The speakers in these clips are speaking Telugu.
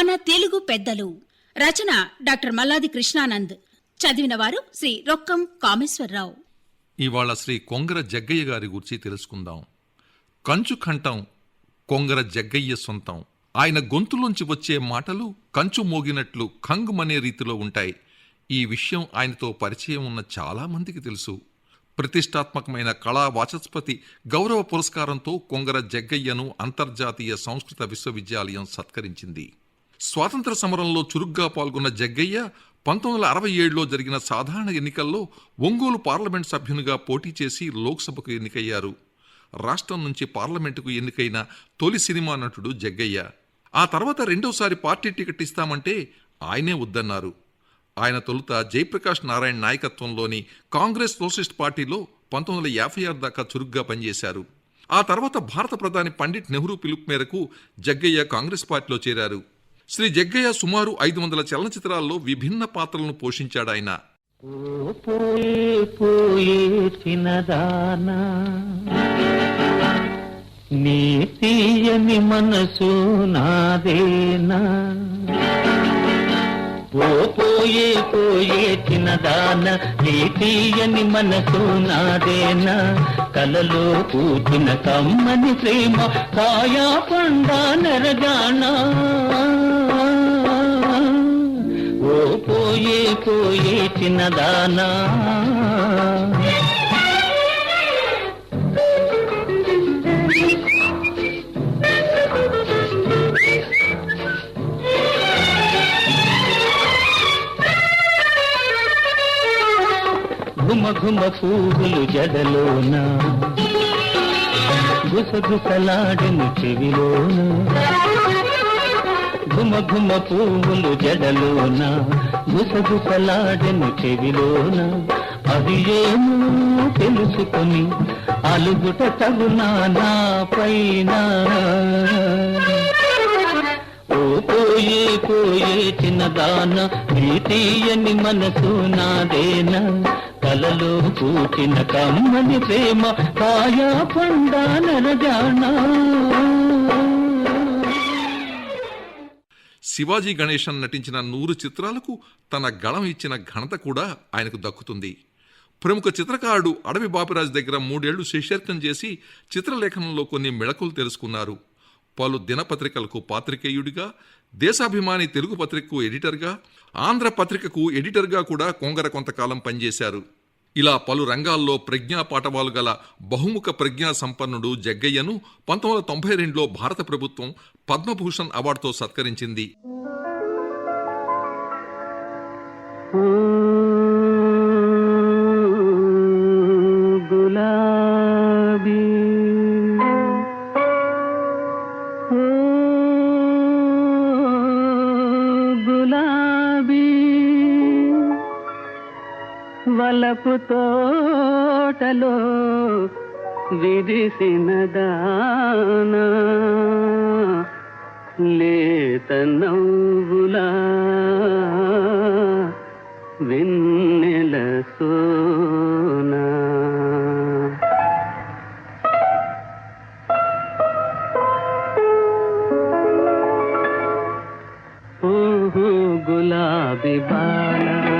మన తెలుగు పెద్దలు. రచన డాక్టర్ మల్లాది కృష్ణానంద్. చదివిన వారు శ్రీ రొక్కం కామేశ్వరరావు. ఇవాళ శ్రీ కొంగర జగ్గయ్య గారి గురించి తెలుసుకుందాం. కంచు కంఠం కొంగర జగ్గయ్య సొంతం. ఆయన గొంతులోంచి వచ్చే మాటలు కంచు మోగినట్లు కంగుమనే రీతిలో ఉంటాయి. ఈ విషయం ఆయనతో పరిచయం ఉన్న చాలా మందికి తెలుసు. ప్రతిష్టాత్మకమైన కళా వాచస్పతి గౌరవ పురస్కారంతో కొంగర జగ్గయ్యను అంతర్జాతీయ సంస్కృత విశ్వవిద్యాలయం సత్కరించింది. స్వాతంత్ర సమరంలో చురుగ్గా పాల్గొన్న జగ్గయ్య పంతొమ్మిది వందల అరవై ఏడులో జరిగిన సాధారణ ఎన్నికల్లో ఒంగోలు పార్లమెంట్ సభ్యునిగా పోటీ చేసి లోక్సభకు ఎన్నికయ్యారు. రాష్ట్రం నుంచి పార్లమెంటుకు ఎన్నికైన తొలి సినిమా నటుడు జగ్గయ్య. ఆ తర్వాత రెండోసారి పార్టీ టికెట్ ఇస్తామంటే ఆయనే వద్దన్నారు. ఆయన తొలుత జయప్రకాష్ నారాయణ నాయకత్వంలోని కాంగ్రెస్ సోషలిస్ట్ పార్టీలో పంతొమ్మిది వందల యాభై ఆరు దాకా చురుగ్గా పనిచేశారు. ఆ తర్వాత భారత ప్రధాని పండిట్ నెహ్రూ పిలుపు మేరకు జగ్గయ్య కాంగ్రెస్ పార్టీలో చేరారు. శ్రీ జగ్గయ్య సుమారు ఐదు వందల చలనచిత్రాల్లో విభిన్న పాత్రలను పోషించాడు ఆయన. ఓ పోయే పోయే నీ తీయని మనసు నాదేనా. ఓ పోయే పోయే చిన్నదాన నీ తీయని మనసు నాదేనా. కలలో పూచిన కమ్మని ప్రేమ కాయా పండా నరగానా. పోయే పోయే చిన్నదానా. ఘుమ ఘుమ పూలు జడలోన గుసగుసలాడెను చెవిలోనా. ఘుమ ఘుమ పువ్వులు జడలోన గుసగుసలాడెను చెవిలోన. అవి ఏమో తెలుసుకొని అలుగుట తగునా నా పైన. ఓ పోయే పోయే చిన్నదాన నీ తీయని మనసు నాదేనా. కలలో కూచిన కమ్మని ప్రేమ కాయా పండా నరజానా శివాజీ గణేశన్ నటించిన నూరు చిత్రాలకు తన గళం ఇచ్చిన ఘనత కూడా ఆయనకు దక్కుతుంది. ప్రముఖ చిత్రకారుడు అడవి బాపిరాజ్ దగ్గర మూడేళ్ళు శిష్యర్కం చేసి చిత్రలేఖనంలో కొన్ని మెళకులు తెలుసుకున్నారు. పలు దినపత్రికలకు పాత్రికేయుడిగా దేశాభిమాని తెలుగు పత్రికకు ఎడిటర్గా ఆంధ్ర పత్రికకు ఎడిటర్గా కూడా కొంగర కొంతకాలం పనిచేశారు. ఇలా పలు రంగాల్లో ప్రజ్ఞా పాఠవాలు గల బహుముఖ ప్రజ్ఞా సంపన్నుడు జగ్గయ్యను పంతొమ్మిది వందల తొంభై రెండులో భారత ప్రభుత్వం పద్మభూషణ్ అవార్డుతో సత్కరించింది. వలపు తోటలో విరిసిన దానా లేత నవ్వులా వెన్నెల సోనా. ఓహో గులాబీ బాలా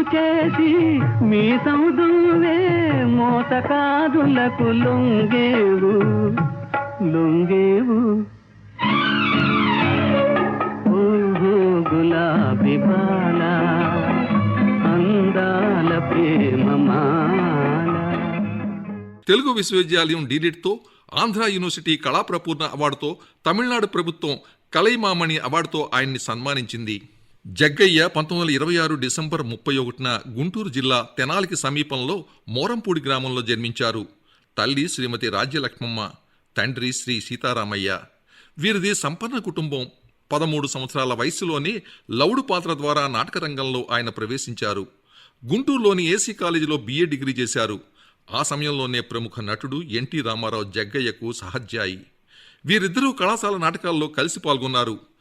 చేసి మీ దువ్వే మోసకాదులకు లొంగేవు లొంగేవు. గులాబీ బాల అందాల ప్రేమమాల తెలుగు విశ్వవిద్యాలయం డీలిట్తో ఆంధ్ర యూనివర్సిటీ కళాప్రపూర్ణ అవార్డుతో తమిళనాడు ప్రభుత్వం కలైమామణి అవార్డుతో ఆయన్ని సన్మానించింది. జగ్గయ్య పంతొమ్మిది వందల ఇరవై ఆరు డిసెంబర్ ముప్పై ఒకటిన గుంటూరు జిల్లా తెనాలికి సమీపంలో మోరంపూడి గ్రామంలో జన్మించారు. తల్లి శ్రీమతి రాజ్యలక్ష్మమ్మ తండ్రి శ్రీ సీతారామయ్య. వీరిది సంపన్న కుటుంబం. పదమూడు సంవత్సరాల వయసులోనే లౌడు పాత్ర ద్వారా నాటకరంగంలో ఆయన ప్రవేశించారు. గుంటూరులోని ఏసీ కాలేజీలో బీఏ డిగ్రీ చేశారు. ఆ సమయంలోనే ప్రముఖ నటుడు ఎన్టీ రామారావు జగ్గయ్యకు సహధ్యాయి. వీరిద్దరూ కళాశాల నాటకాల్లో కలిసి పాల్గొన్నారు.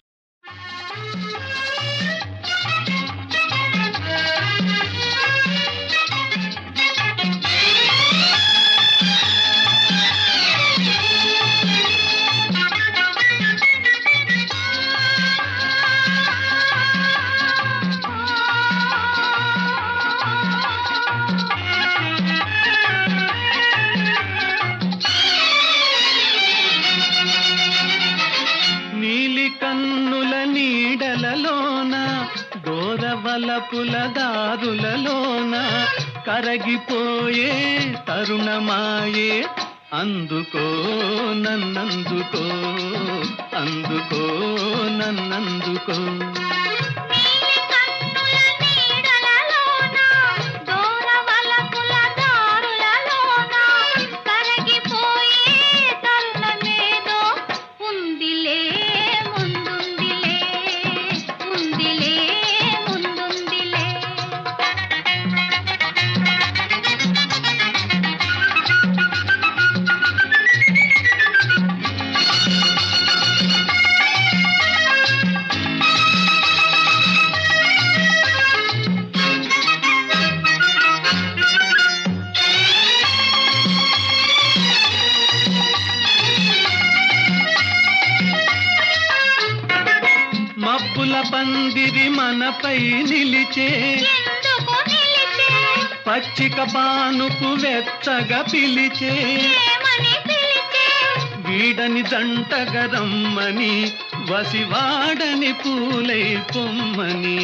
దోరవలపుల దారులలోన కరగిపోయే తరుణమాయే. అందుకో నన్నందుకో అందుకో నన్నందుకో. మనపై నిలిచే పచ్చిక పానుపు వెచ్చగా పిలిచే వీడని జంటగా రమ్మని వసివాడని పూలై పొమ్మని.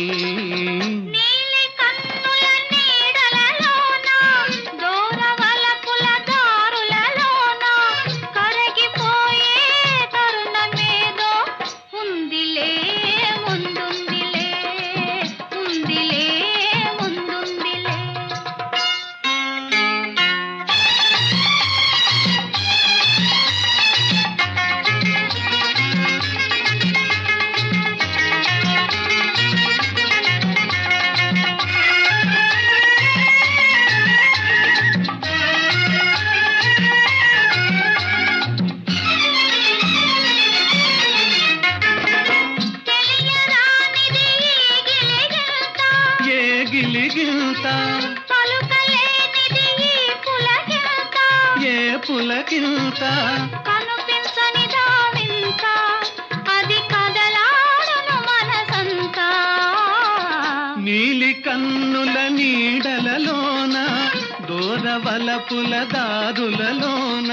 దూరవలపుల దారులలోన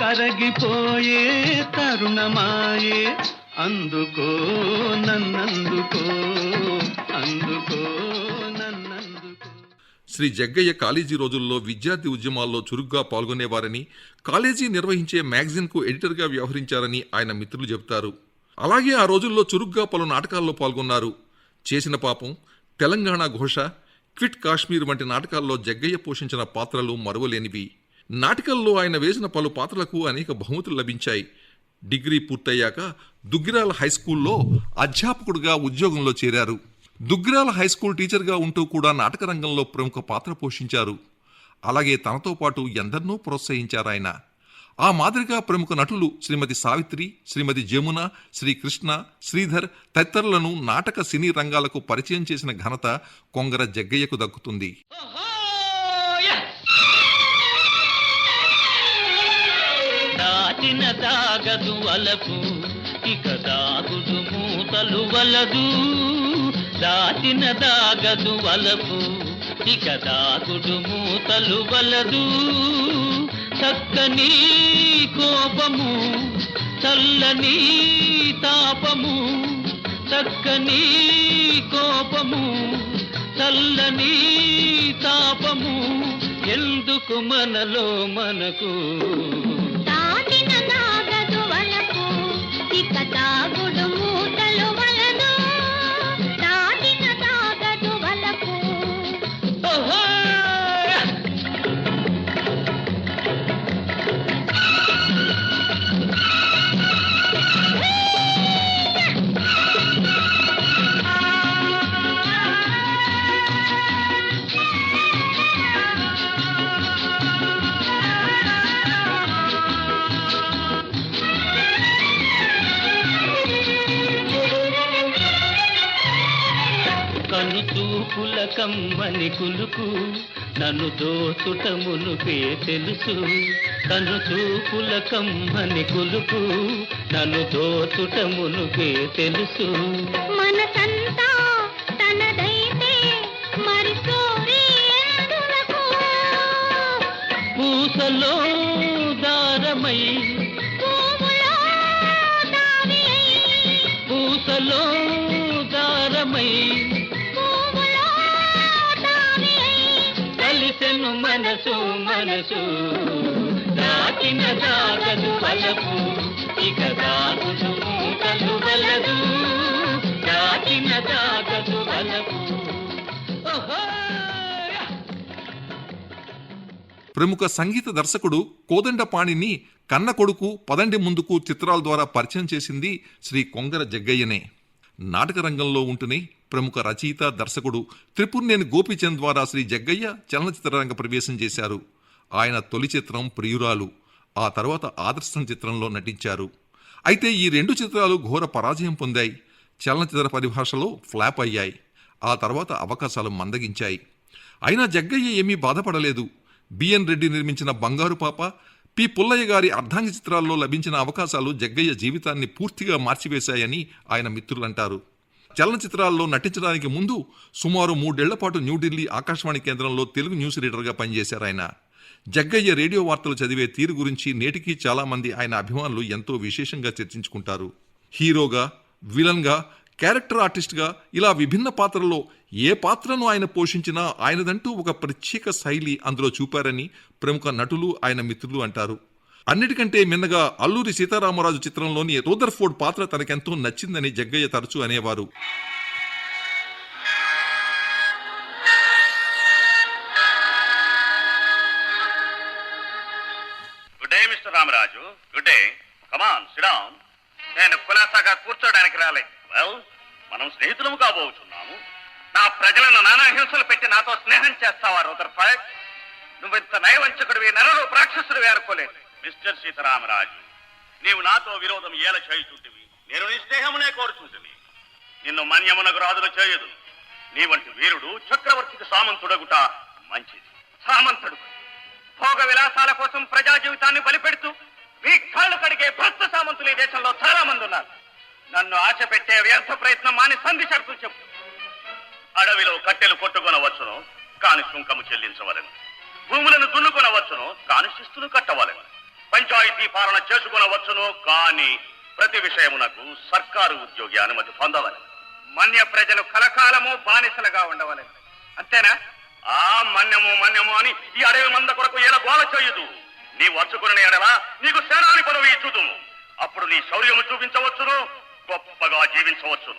కరగిపోయే తరుణమాయే. అందుకో నన్నందుకో అందుకో శ్రీ జగ్గయ్య కాలేజీ రోజుల్లో విద్యార్థి ఉద్యమాల్లో చురుగ్గా పాల్గొనేవారని కాలేజీ నిర్వహించే మ్యాగజిన్కు ఎడిటర్గా వ్యవహరించారని ఆయన మిత్రులు చెబుతారు. అలాగే ఆ రోజుల్లో చురుగ్గా పలు నాటకాల్లో పాల్గొన్నారు. చేసిన పాపం తెలంగాణ ఘోష క్విట్ కాశ్మీర్ వంటి నాటకాల్లో జగ్గయ్య పోషించిన పాత్రలు మరువలేనివి. నాటకాల్లో ఆయన వేసిన పలు పాత్రలకు అనేక బహుమతులు లభించాయి. డిగ్రీ పూర్తయ్యాక దుగ్గిరాల హైస్కూల్లో అధ్యాపకుడిగా ఉద్యోగంలో చేరారు. దుగ్గిరాల హైస్కూల్ టీచర్గా ఉంటూ కూడా నాటక రంగంలో ప్రముఖ పాత్ర పోషించారు. అలాగే తనతో పాటు ఎందరినో ప్రోత్సహించారాయన. ఆ మాదిరిగా ప్రముఖ నటులు శ్రీమతి సావిత్రి శ్రీమతి జమున శ్రీకృష్ణ శ్రీధర్ తదితరులను నాటక సినీ రంగాలకు పరిచయం చేసిన ఘనత కొంగర జగ్గయ్యకు దక్కుతుంది. దాచిన దాగదు వలపు ఇక దాగుడు మూతలు వలదు. దాచిన దాగదు వలపు ఇక దాగుడు మూతలు వలదు. చక్కని కోపము చల్లని తాపము చక్కని కోపము చల్లని తాపము ఎందుకు మనలో మనకు? తాగిన నాగదు వలపు ఇక తాగుడు కమ్మని కులుకు నన్ను దోచుట మునుపే తెలుసు. కను చూపుల కమ్మని కులుకు నన్ను దోచుట మునుపే తెలుసు. మనసంతా తనదైతే మరి పూసలో దారమై కలిసెను మనసు మనసు. దాటిన దాగదు వలపు ఇక దాగుడు మూటలు వలదు. దాటిన దాగదు వలపు ప్రముఖ సంగీత దర్శకుడు కోదండపాణిని కన్న కొడుకు పదండి ముందుకు చిత్రాల ద్వారా పరిచయం చేసింది శ్రీ కొంగర జగ్గయ్యనే. నాటక రంగంలో ఉంటూనే ప్రముఖ రచయిత దర్శకుడు త్రిపుర్నేని గోపీచంద్ ద్వారా శ్రీ జగ్గయ్య చలనచిత్ర రంగ ప్రవేశం చేశారు. ఆయన తొలి చిత్రం ప్రియురాలు ఆ తర్వాత ఆదర్శం చిత్రంలో నటించారు. అయితే ఈ రెండు చిత్రాలు ఘోర పరాజయం పొందాయి. చలనచిత్ర పరిభాషలో ఫ్లాప్ అయ్యాయి. ఆ తర్వాత అవకాశాలు మందగించాయి. అయినా జగ్గయ్య ఏమీ బాధపడలేదు. బిఎన్ రెడ్డి నిర్మించిన బంగారు పాప పి. పుల్లయ్య గారి అర్ధాంగి చిత్రాల్లో లభించిన అవకాశాలు జగ్గయ్య జీవితాన్ని పూర్తిగా మార్చివేశాయని ఆయన మిత్రులంటారు. చలనచిత్రాల్లో నటించడానికి ముందు సుమారు మూడేళ్ళ పాటు న్యూఢిల్లీ ఆకాశవాణి కేంద్రంలో తెలుగు న్యూస్ రీడర్గా పనిచేశారు ఆయన. జగ్గయ్య రేడియో వార్తలు చదివే తీరు గురించి నేటికీ చాలా మంది ఆయన అభిమానులు ఎంతో విశేషంగా చర్చించుకుంటారు. హీరోగా విలన్గా క్యారెక్టర్ ఆర్టిస్ట్గా ఇలా విభిన్న పాత్రల్లో ఏ పాత్రను ఆయన పోషించినా ఆయనదంటూ ఒక ప్రత్యేక శైలి అందులో చూపారని ప్రముఖ నటులు ఆయన మిత్రులు అంటారు. అన్నిటికంటే మిన్నగా అల్లూరి సీతారామరాజు చిత్రంలోని రూదర్ఫోర్డ్ పాత్ర తనకెంతో నచ్చిందని జగ్గయ్య తరచూ అనేవారు. Mister Ramaraju good day come on sit down నేను కులాసాగా కూర్చోడానికి రాలేదు వెల్ మనం స్నేహితులము కాబోతున్నాము నా ప్రజలను నానా హింసలు పెట్టి నాతో స్నేహం చేస్తావా రుద్రపాయ్? నువ్వు ఇంత నయవంచకుడివి నరరు రాక్షసుడివి అనుకోలేదు. మిస్టర్ సీతారామరాజు నీవు నాతో విరోధం ఏల చేయుచుంటివి? నేను నీ స్నేహమునే కోరుచుంటివి నిన్ను మన్యమునకు రాజును చేయదు. నీ వంటి వీరుడు చక్రవర్తికి సామంతుడగుట మంచిది. సామంతుడు. భోగ విలాసాల కోసం ప్రజా జీవితాన్ని బలిపెడుతూ మీ కాళ్ళు కడిగే భ్రష్ట సామంతులు ఈ దేశంలో చాలా మంది ఉన్నారు. నన్ను ఆశ పెట్టే వ్యర్థ ప్రయత్నం మాని సంధి షరతులు చెప్పు. అడవిలో కట్టెలు కొట్టుకొనవచ్చును కాని సుంకము చెల్లించవలను. భూములను దున్నుకొనవచ్చును కాని శిస్తులు కట్టవలను. పంచాయతీ పాలన చేసుకొనవచ్చును కాని ప్రతి విషయమునకు సర్కారు ఉద్యోగి అనుమతి పొందవలను. మన్య ప్రజలు కలకాలము బానిసలుగా ఉండవలను. అంతేనా? ఆ మన్యము మన్యము అని ఈ అడవి మంద కొరకు ఎడ గోల చేయదు. నీ వచ్చుకుని ఎడలా నీకు సేనాని పదవి ఇచ్చుదును అప్పుడు నీ శౌర్యము చూపించవచ్చును గొప్పగా జీవించవచ్చు.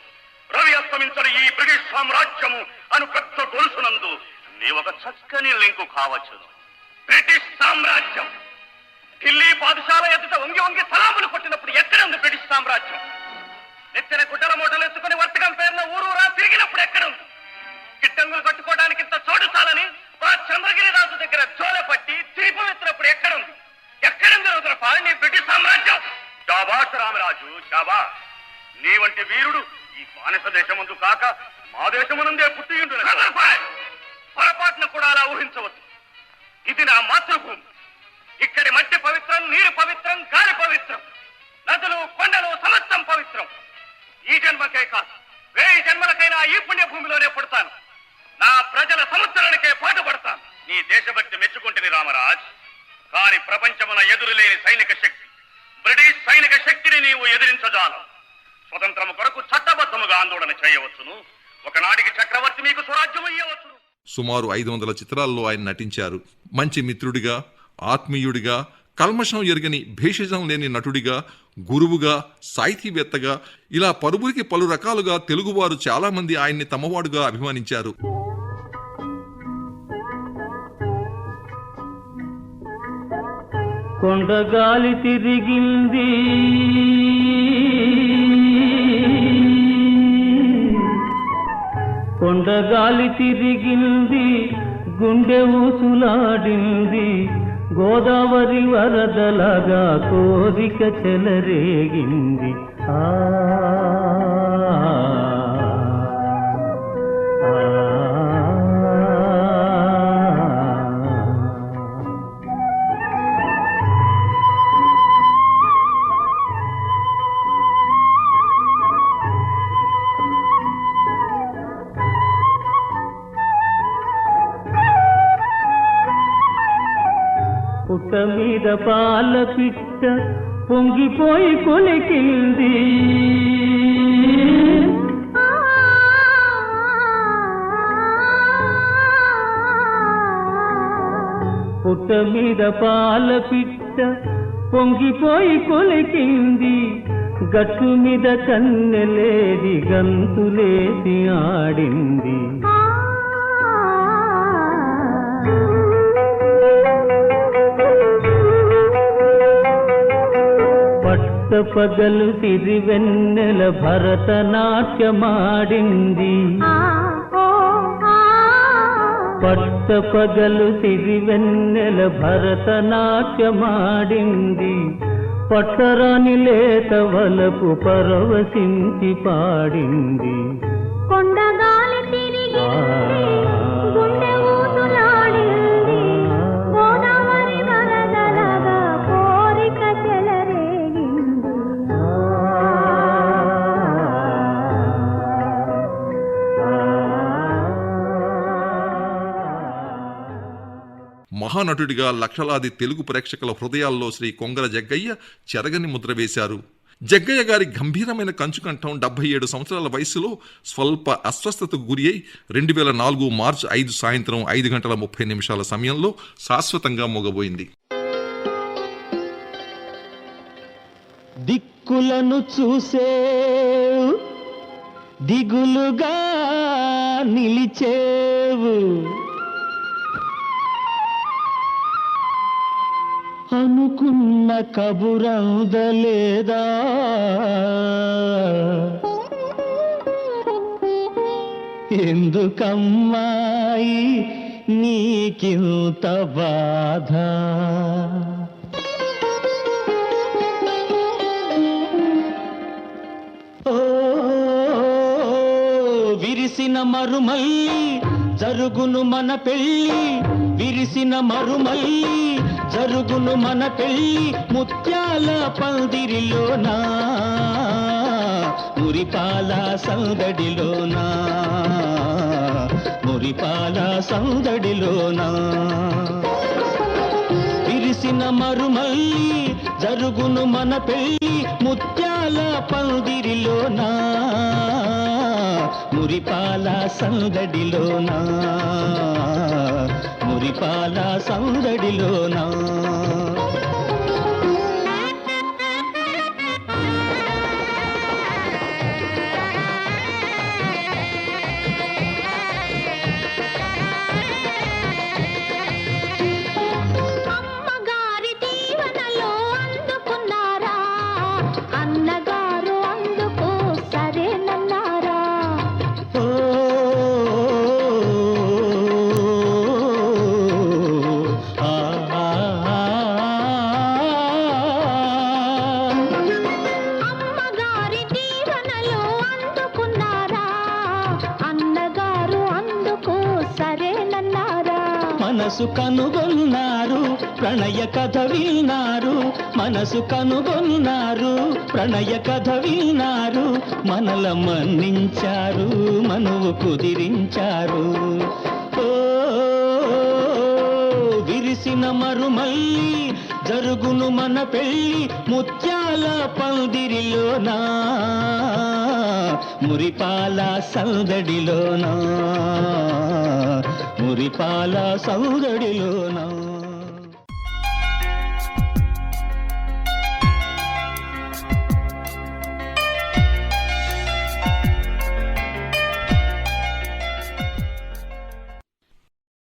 రవి అస్తమించని ఈ బ్రిటిష్ సామ్రాజ్యము అను పెద్ద గొలుసునందు నీ ఒక చక్కని లింకు కావచ్చు. బ్రిటిష్ సామ్రాజ్యం. ఢిల్లీ పాఠశాల ఎదుట వంగి వంగి సలాములు కొట్టినప్పుడు ఎక్కడ ఉంది బ్రిటిష్ సామ్రాజ్యం? నెత్తిన గుడ్డల మూటలు ఎత్తుకుని వర్తకం పేరున ఊరూరా తిరిగినప్పుడు ఎక్కడ ఉంది గిడ్డంగులు కట్టుకోవడానికి ఇంత చోటు చాలని మా చంద్రగిరి రాజు దగ్గర జోల పట్టి దీపం ఎత్తినప్పుడు ఎక్కడుంది? ఎక్కడుంది రుద్రపా పాలని బ్రిటిష్ సామ్రాజ్యం? శాబాష్ రామరాజు శాబాష్ నీ వంటి వీరుడు ఈ బానిస దేశమందు కాక మా దేశమునందే పుట్టి పొరపాటును కూడా అలా ఊహించవద్దు. ఇది నా మాతృభూమి. ఇక్కడి మట్టి పవిత్రం నీరు పవిత్రం గాలి పవిత్రం. నదులు కొండలు సమస్తం పవిత్రం. ఈ జన్మకే కాదు వేయి జన్మలకైనా ఈ పుణ్య భూమిలోనే పుడతాను. నా ప్రజల సముద్రానికే పాటుపడతాను. నీ దేశభక్తి మెచ్చుకుంటుంది రామరాజ్. కాని ప్రపంచమున ఎదురులేని సైనిక శక్తి. బ్రిటిష్ సైనిక శక్తిని నీవు ఎదిరించజాలం. స్వతంత్రము కొరకు చట్టబద్ధముగా ఆందోళన చేయవచ్చును. ఒకనాటికి చక్రవర్తి మీకు స్వరాజ్యం అయ్యవచ్చును సుమారు ఐదు వందల చిత్రాల్లో ఆయన నటించారు. మంచి మిత్రుడిగా ఆత్మీయుడిగా కల్మషం ఎరగని భేషజం లేని నటుడిగా గురువుగా సాహితీవేత్తగా ఇలా పలువురికి పలు రకాలుగా తెలుగువారు చాలామంది ఆయన్ని తమవాడుగా అభిమానించారు. కొండగాలి తిరిగింది. కొండగాలి తిరిగింది గుండె ఊసులాడింది గోదావరి వరదలగా కోరిక చెలరేగింది. ఆ ఆ పాల పిట్ట పొంగిపోయి కొలికింది. పుట్ట మీద పాల పిట్ట పొంగిపోయి కొలికింది. గట్టు మీద కన్నెలేది గంతులేసి ఆడింది. పట్ట పగలు సిరివెన్నెల భరతనాట్యమాడింది. పట్ట పగలు సిరివెన్నెల భరతనాట్యమాడింది. పట్టరాని లేత వలపు పరవశించి పాడింది. నటుడిగా లక్షలాది తెలుగు ప్రేక్షకుల హృదయాల్లో శ్రీ కొంగర జగ్గయ్య చెరగని ముద్ర వేశారు. జగ్గయ్య గారి గంభీరమైన కంచుకంఠం డెబ్బై ఏడు సంవత్సరాల వయసులో స్వల్ప అస్వస్థతకు గురి అయి రెండు వేల నాలుగు మార్చి ఐదు సాయంత్రం ఐదు గంటల ముప్పై నిమిషాల సమయంలో శాశ్వతంగా మొగబోయింది. దిక్కులను చూసే దిగులుగా నిలిచేవు. అనుకున్న కబురందలేదా? ఎందుకమ్మాయి నీకింత బాధ? ఓ విరిసిన మరుమల్లి జరుగును మన పెళ్ళి విరిసిన మరుమల్లి. జరుగును మన పెళ్ళి ముత్యాల పందిరిలోనా? మురిపాల సందడిలోనా? మురిపాల సందడిలోనా? విరిసిన మరుమల్లి జరుగును మన పెళ్ళి ముత్యాల పందిరిలోనా మురిపాల సందడిలోనా? మురిపాల సందడిలోనా? కథ విన్నారు మనసు కనుగొన్నారు ప్రణయ కథ విన్నారు మనల మన్నించారు మనువు కుదిరించారు. ఓ విరిసిన మరుమల్లి జరుగును మన పెళ్ళి ముత్యాల పందిరిలోనా? మురిపాల సందడిలోనా? మురిపాల సందడిలోనా?